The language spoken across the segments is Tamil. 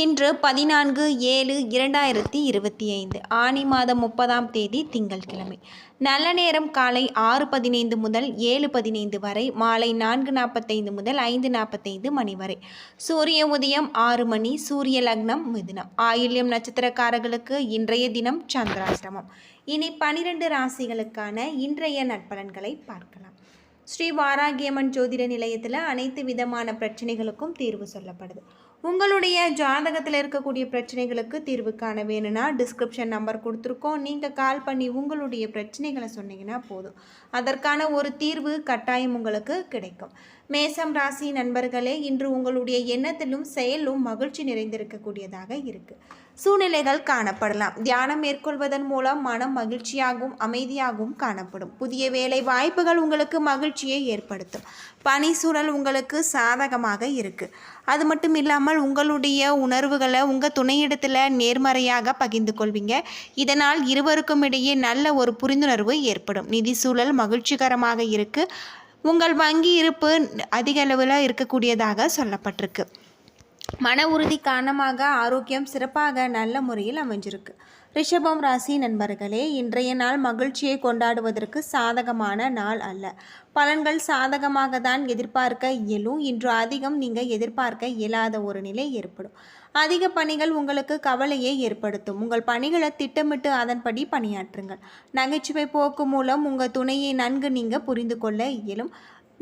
இன்று பதினான்கு ஏழு இரண்டாயிரத்தி இருபத்தி ஐந்து. ஆனி மாதம் முப்பதாம் தேதி திங்கள்கிழமை. நல்ல நேரம் காலை ஆறு பதினைந்து முதல் ஏழு பதினைந்து வரை மாலை நான்கு நாற்பத்தைந்து முதல் ஐந்து நாற்பத்தைந்து மணி வரை. சூரிய உதயம் ஆறு மணி சூரிய லக்னம் மிதுனம். ஆயில்யம் நட்சத்திரக்காரர்களுக்கு இன்றைய தினம் சந்திராசிரமம் இனி பனிரெண்டு ராசிகளுக்கான இன்றைய நட்பலன்களை பார்க்கலாம். ஸ்ரீ வாராகியம்மன் ஜோதிட நிலையத்தில் அனைத்து விதமான பிரச்சனைகளுக்கும் தீர்வு சொல்லப்படுது. உங்களுடைய ஜாதகத்தில் இருக்கக்கூடிய பிரச்சனைகளுக்கு தீர்வு காண வேணும்னா டிஸ்கிரிப்ஷன் நம்பர் கொடுத்துருக்கோம். நீங்கள் கால் பண்ணி உங்களுடைய பிரச்சனைகளை சொன்னீங்கன்னா போதும். அதற்கான ஒரு தீர்வு கட்டாயம் உங்களுக்கு கிடைக்கும். மேசம் ராசி நண்பர்களே இன்று உங்களுடைய எண்ணத்திலும் செயலும் மகிழ்ச்சி நிறைந்திருக்கக்கூடியதாக இருக்குது சூழ்நிலைகள் காணப்படலாம். தியானம் மேற்கொள்வதன் மூலம் மனம் மகிழ்ச்சியாகவும் அமைதியாகவும் காணப்படும். புதிய வேலை வாய்ப்புகள் உங்களுக்கு மகிழ்ச்சியை ஏற்படுத்தும். பணி சூழல் உங்களுக்கு சாதகமாக இருக்குது அது மட்டும் இல்லாமல் உங்களுடைய உணர்வுகளை உங்கள் துணையிடத்தில் நேர்மறையாக பகிர்ந்து கொள்வீங்க. இதனால் இருவருக்கும் இடையே நல்ல ஒரு புரிந்துணர்வு ஏற்படும். நிதி சூழல் மகிழ்ச்சிகரமாக இருக்குது உங்கள் வங்கி இருப்பு அதிக அளவில் இருக்கக்கூடியதாக சொல்லப்பட்டிருக்கு. மன உறுதி காரணமாக ஆரோக்கியம் சிறப்பாக நல்ல முறையில் அமைஞ்சிருக்கு. ரிஷபம் ராசி நண்பர்களே இன்றைய நாள் மகிழ்ச்சியை கொண்டாடுவதற்கு சாதகமான நாள் அல்ல. பலன்கள் சாதகமாக தான் எதிர்பார்க்க இயலும். இன்று அதிகம் நீங்கள் எதிர்பார்க்க இயலாத ஒரு நிலை ஏற்படும். அதிக பணிகள் உங்களுக்கு கவலையை ஏற்படுத்தும். உங்கள் பணிகளை திட்டமிட்டு அதன்படி பணியாற்றுங்கள். நகைச்சுவை போக்கு மூலம் உங்கள் துணையை நன்கு நீங்கள் புரிந்து கொள்ள இயலும்.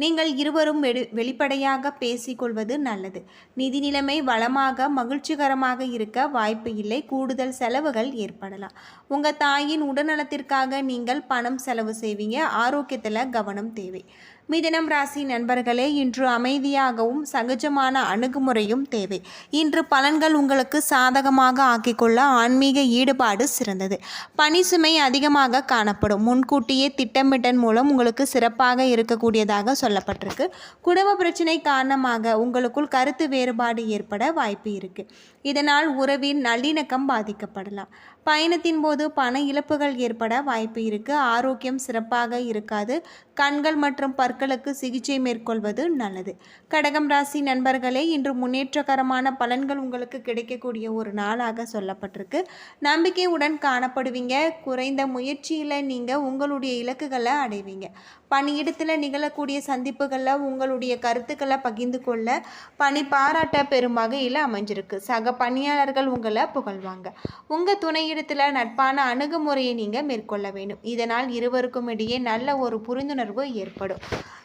நீங்கள் இருவரும் வெடு வெளிப்படையாக பேசிக்கொள்வது நல்லது. நிதி நிலைமை வளமாக மகிழ்ச்சிகரமாக இருக்க வாய்ப்பு இல்லை. கூடுதல் செலவுகள் ஏற்படலாம். உங்கள் தாயின் உடல்நலத்திற்காக நீங்கள் பணம் செலவு செய்வீங்க. ஆரோக்கியத்தில் கவனம் தேவை. மிதனம் ராசி நண்பர்களே இன்று அமைதியாகவும் சகஜமான அணுகுமுறையும் தேவை. இன்று பலன்கள் உங்களுக்கு சாதகமாக ஆக்கிக்கொள்ள ஆன்மீக ஈடுபாடு சிறந்தது. பணி சுமை அதிகமாக காணப்படும். முன்கூட்டியே திட்டமிட்டன் மூலம் உங்களுக்கு சிறப்பாக இருக்கக்கூடியதாக சொல்லப்பட்டிருக்கு. குடும்ப பிரச்சனை காரணமாக உங்களுக்குள் கருத்து வேறுபாடு ஏற்பட வாய்ப்பு இருக்கு. இதனால் உறவின் நல்லிணக்கம் பாதிக்கப்படலாம். பயணத்தின் போது பண இழப்புகள் ஏற்பட வாய்ப்பு இருக்கு. ஆரோக்கியம் சிறப்பாக இருக்காது. கண்கள் மற்றும் பற்களுக்கு சிகிச்சை மேற்கொள்வது நல்லது. கடகம் ராசி நண்பர்களே இன்று முன்னேற்றகரமான பலன்கள் உங்களுக்கு கிடைக்கக்கூடிய ஒரு நாளாக சொல்லப்பட்டிருக்கு. நம்பிக்கையுடன் காணப்படுவீங்க. குறைந்த முயற்சியில் நீங்கள் உங்களுடைய இலக்குகளை அடைவீங்க. பணியிடத்தில் நிகழக்கூடிய சந்திப்புகளில் உங்களுடைய கருத்துக்களை பகிர்ந்து கொள்ள பணி பாராட்ட பெரும் வகையில் அமைஞ்சிருக்கு. சக பணியாளர்கள் உங்களை புகழ்வாங்க. உங்கள் துணை இடத்துல நட்பான அணுகுமுறையை நீங்கள் மேற்கொள்ள வேண்டும். இதனால் இருவருக்கும் இடையே நல்ல ஒரு புரிந்துணர்வு ஏற்படும்.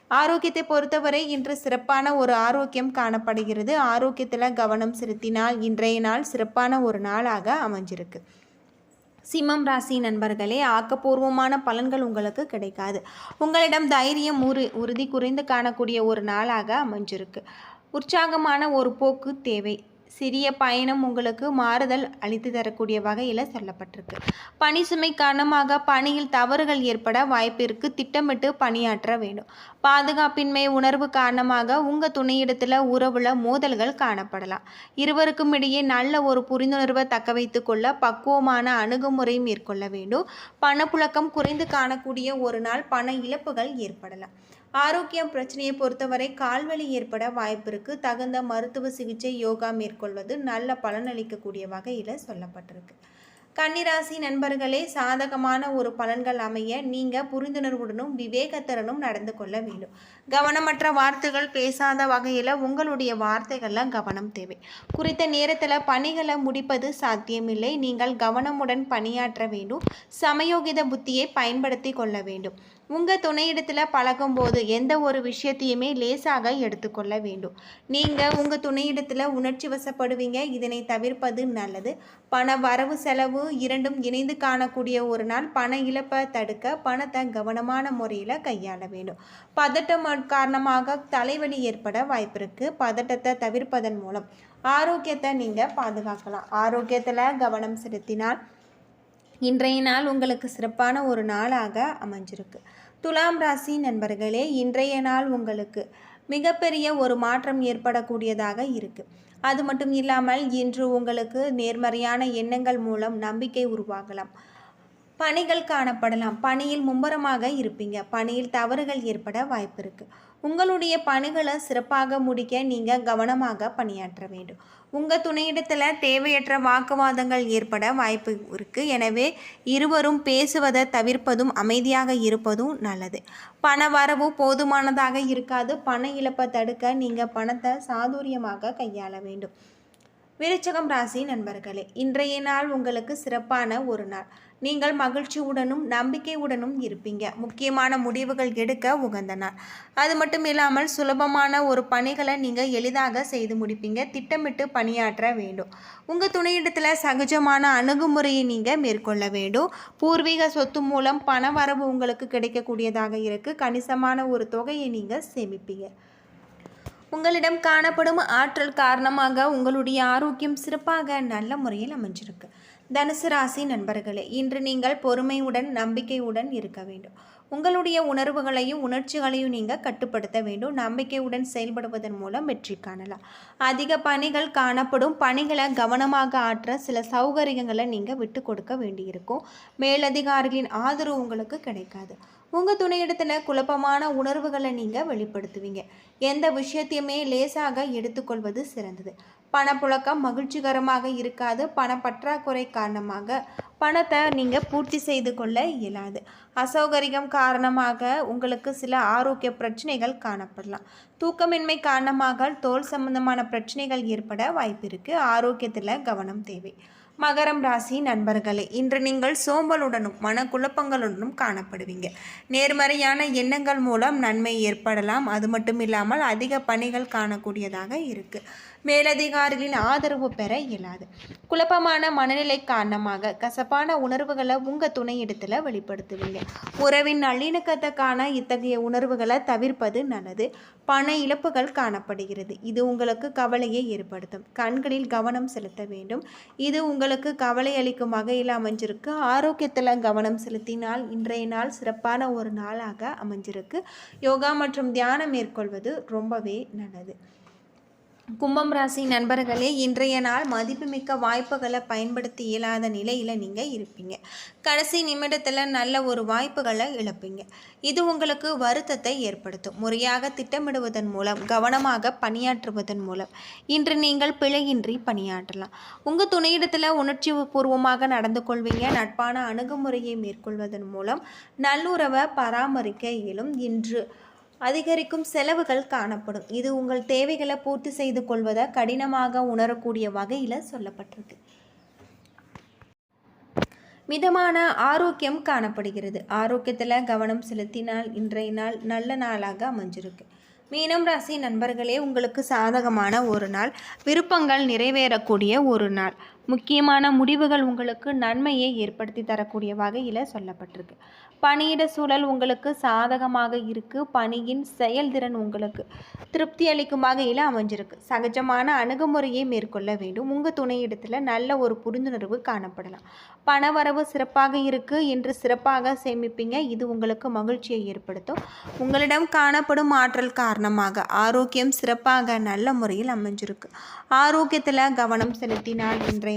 ஆரோக்கியத்தை பொறுத்தவரை இன்று சிறப்பான ஒரு ஆரோக்கியம் காணப்படுகிறது. ஆரோக்கியத்தில் கவனம் செலுத்தினால் இன்றைய நாள் சிறப்பான ஒரு நாளாக அமைஞ்சிருக்கு. சிம்மம் ராசி நண்பர்களே ஆக்கப்பூர்வமான பலன்கள் உங்களுக்கு கிடைக்காது. உங்களிடம் தைரியம் உறு உறுதி குறைந்து காணக்கூடிய ஒரு நாளாக அமைஞ்சிருக்கு. உற்சாகமான ஒரு போக்கு தேவை. சிறிய பயணம் உங்களுக்கு மாறுதல் அளித்து தரக்கூடிய வகையில் சொல்லப்பட்டிருக்கு. பணி சுமை காரணமாக பணியில் தவறுகள் ஏற்பட வாய்ப்பிற்கு திட்டமிட்டு பணியாற்ற வேண்டும். பாதுகாப்பின்மை உணர்வு காரணமாக உங்கள் துணையிடத்தில் உறவுல மோதல்கள் காணப்படலாம். இருவருக்கும் இடையே நல்ல ஒரு புரிந்துணர்வை தக்க வைத்து கொள்ள பக்குவமான அணுகுமுறை மேற்கொள்ள வேண்டும். பணப்புழக்கம் குறைந்து காணக்கூடிய ஒரு நாள் பண இழப்புகள் ஏற்படலாம். ஆரோக்கியம் பிரச்சனையை பொறுத்தவரை கால்வலி ஏற்பட வாய்ப்பிருக்கு தகுந்த மருத்துவ சிகிச்சை யோகா மேற்கொள்வது நல்ல பலனளிக்கக்கூடிய வகையில் சொல்லப்பட்டிருக்கு. கன்னிராசி நண்பர்களே சாதகமான ஒரு பலன்கள் அமைய நீங்கள் புரிந்துணர்வுடனும் விவேகத்திறனும் நடந்து கொள்ள வேண்டும். கவனமற்ற வார்த்தைகள் பேசாத வகையில் உங்களுடைய வார்த்தைகளில் கவனம் தேவை. குறித்த நேரத்தில் பணிகளை முடிப்பது சாத்தியமில்லை. நீங்கள் கவனமுடன் பணியாற்ற வேண்டும். சமயோகித புத்தியை பயன்படுத்தி கொள்ள வேண்டும். உங்கள் துணையிடத்தில் பழகும்போது எந்த ஒரு விஷயத்தையுமே லேசாக எடுத்துக்கொள்ள வேண்டும். நீங்கள் உங்கள் துணையிடத்தில் உணர்ச்சி வசப்படுவீங்க. இதனை தவிர்ப்பது நல்லது. பண வரவு செலவு இரண்டும் இணைந்து காணக்கூடிய ஒரு நாள் பண இழப்பை தடுக்க பணத்தை கவனமான முறையில் கையாள வேண்டும். பதட்டம் காரணமாக தலைவலி ஏற்பட வாய்ப்பிருக்கு பதட்டத்தை தவிர்ப்பதன் மூலம் ஆரோக்கியத்தை நீங்கள் பாதுகாக்கலாம். ஆரோக்கியத்தில் கவனம் செலுத்தினால் இன்றைய நாள் உங்களுக்கு சிறப்பான ஒரு நாளாக அமைஞ்சிருக்கு. துலாம் ராசி நண்பர்களே இன்றைய நாள் உங்களுக்கு மிகப்பெரிய ஒரு மாற்றம் ஏற்படக்கூடியதாக இருக்குது அது மட்டும் இல்லாமல் இன்று உங்களுக்கு நேர்மறையான எண்ணங்கள் மூலம் நம்பிக்கை உருவாகலாம். பணிகள் காணப்படலாம். பணியில் மும்முரமாக இருப்பீங்க. பணியில் தவறுகள் ஏற்பட வாய்ப்பு இருக்குது உங்களுடைய பணிகளை சிறப்பாக முடிக்க நீங்கள் கவனமாக பணியாற்ற வேண்டும். உங்கள் துணையிடத்தில் தேவையற்ற வாக்குவாதங்கள் ஏற்பட வாய்ப்பு இருக்குது எனவே இருவரும் பேசுவதை தவிர்ப்பதும் அமைதியாக இருப்பதும் நல்லது. பண வரவு போதுமானதாக இருக்காது. பண இழப்பை தடுக்க நீங்கள் பணத்தை சாதுரியமாக கையாள வேண்டும். விருச்சகம் ராசி நண்பர்களே இன்றைய நாள் உங்களுக்கு சிறப்பான ஒரு நாள். நீங்கள் மகிழ்ச்சியுடனும் நம்பிக்கையுடனும் இருப்பீங்க. முக்கியமான முடிவுகள் எடுக்க உகந்த நாள். அது மட்டும் இல்லாமல் சுலபமான ஒரு பணிகளை நீங்கள் எளிதாக செய்து முடிப்பீங்க. திட்டமிட்டு பணியாற்ற வேண்டும். உங்கள் துணையிடத்தில் சகஜமான அணுகுமுறையை நீங்கள் மேற்கொள்ள வேண்டும். பூர்வீக சொத்து மூலம் பண வரவு உங்களுக்கு கிடைக்கக்கூடியதாக இருக்குது கணிசமான ஒரு தொகையை நீங்கள் சேமிப்பீங்க. உங்களிடம் காணப்படும் ஆற்றல் காரணமாக உங்களுடைய ஆரோக்கியம் சிறப்பாக நல்ல முறையில் அமைஞ்சிருக்கு. தனுசு ராசி நண்பர்களே இன்று நீங்கள் பொறுமையுடன் நம்பிக்கையுடன் இருக்க வேண்டும். உங்களுடைய உணர்வுகளையும் உணர்ச்சிகளையும் நீங்கள் கட்டுப்படுத்த வேண்டும். நம்பிக்கையுடன் செயல்படுவதன் மூலம் வெற்றி காணலாம். அதிக பணிகள் காணப்படும். பணிகளை கவனமாக ஆற்ற சில சௌகரியங்களை நீங்கள் விட்டு கொடுக்க வேண்டியிருக்கும். மேலதிகாரிகளின் ஆதரவு உங்களுக்கு கிடைக்காது. உங்கள் துணையிடத்தில் குழப்பமான உணர்வுகளை நீங்கள் வெளிப்படுத்துவீங்க. எந்த விஷயத்தையுமே லேசாக எடுத்துக்கொள்வது சிறந்தது. பணப்புழக்கம் மகிழ்ச்சிகரமாக இருக்காது. பண பற்றாக்குறை காரணமாக பணத்தை நீங்கள் பூர்த்தி செய்து கொள்ள இயலாது. அசௌகரியம் காரணமாக உங்களுக்கு சில ஆரோக்கிய பிரச்சனைகள் காணப்படலாம். தூக்கமின்மை காரணமாக தோல் சம்பந்தமான பிரச்சனைகள் ஏற்பட வாய்ப்பு இருக்குது ஆரோக்கியத்தில் கவனம் தேவை. மகரம் ராசி நண்பர்களே இன்று நீங்கள் சோம்பலுடனும் மனக்குழப்பங்களுடனும் காணப்படுவீங்க. நேர்மறையான எண்ணங்கள் மூலம் நன்மை ஏற்படலாம். அது மட்டும் இல்லாமல் அதிக பணிகள் காணக்கூடியதாக இருக்குது மேலதிகாரிகளின் ஆதரவு பெற இயலாது. குழப்பமான மனநிலை காரணமாக கசப்பான உணர்வுகளை உங்கள் துணையிடத்தில் வெளிப்படுத்துவீங்க. உறவின் நல்லிணக்கத்துக்கான இத்தகைய உணர்வுகளை தவிர்ப்பது நல்லது. பண இழப்புகள் காணப்படுகிறது. இது உங்களுக்கு கவலையை ஏற்படுத்தும். கண்களில் கவனம் செலுத்த வேண்டும். இது உங்களுக்கு கவலை அளிக்கும் வகையில் அமைஞ்சிருக்கு. ஆரோக்கியத்தில் கவனம் செலுத்தினால் இன்றைய நாள் சிறப்பான ஒரு நாளாக அமைஞ்சிருக்கு. யோகா மற்றும் தியானம் மேற்கொள்வது ரொம்பவே நல்லது. கும்பம் ராசி நண்பர்களே இன்றைய நாள் மதிப்புமிக்க வாய்ப்புகளை பயன்படுத்தி இயலாத நிலையில் நீங்கள் இருப்பீங்க. கடைசி நிமிடத்தில் நல்ல ஒரு வாய்ப்புகளை இழப்பீங்க. இது உங்களுக்கு வருத்தத்தை ஏற்படுத்தும். முறையாக திட்டமிடுவதன் மூலம் கவனமாக பணியாற்றுவதன் மூலம் இன்று நீங்கள் பிழையின்றி பணியாற்றலாம். உங்கள் துணையிடத்தில் உணர்ச்சி பூர்வமாக நடந்து கொள்வீங்க. நட்பான அணுகுமுறையை மேற்கொள்வதன் மூலம் நல்லுறவை பராமரிக்க இயலும். இன்று அதிகரிக்கும் செலவுகள் காணப்படும். இது உங்கள் தேவைகளை பூர்த்தி செய்து கொள்வதை கடினமாக உணரக்கூடிய வகையில் சொல்லப்பட்டிருக்கு. மிதமான ஆரோக்கியம் காணப்படுகிறது. ஆரோக்கியத்தில் கவனம் செலுத்தினால் இன்றைய நாள் நல்ல நாளாக அமைஞ்சிருக்கு. மீனம் ராசி நண்பர்களே உங்களுக்கு சாதகமான ஒரு நாள். விருப்பங்கள் நிறைவேறக்கூடிய ஒரு நாள். முக்கியமான முடிவுகள் உங்களுக்கு நன்மையை ஏற்படுத்தி தரக்கூடிய வகையில் சொல்லப்பட்டிருக்கு. பணியிட சூழல் உங்களுக்கு சாதகமாக இருக்குது பணியின் செயல்திறன் உங்களுக்கு திருப்தி அளிக்கும் வகையில் அமைஞ்சிருக்கு. சகஜமான அணுகுமுறையை மேற்கொள்ள வேண்டும். உங்கள் துணையிடத்தில் நல்ல ஒரு புரிந்துணர்வு காணப்படலாம். பணவரவு சிறப்பாக இருக்குது என்று சிறப்பாக சேமிப்பீங்க. இது உங்களுக்கு மகிழ்ச்சியை ஏற்படுத்தும். உங்களிடம் காணப்படும் ஆற்றல் காரணமாக ஆரோக்கியம் சிறப்பாக நல்ல முறையில் அமைஞ்சிருக்கு. ஆரோக்கியத்தில் கவனம் செலுத்தினால் இன்றைய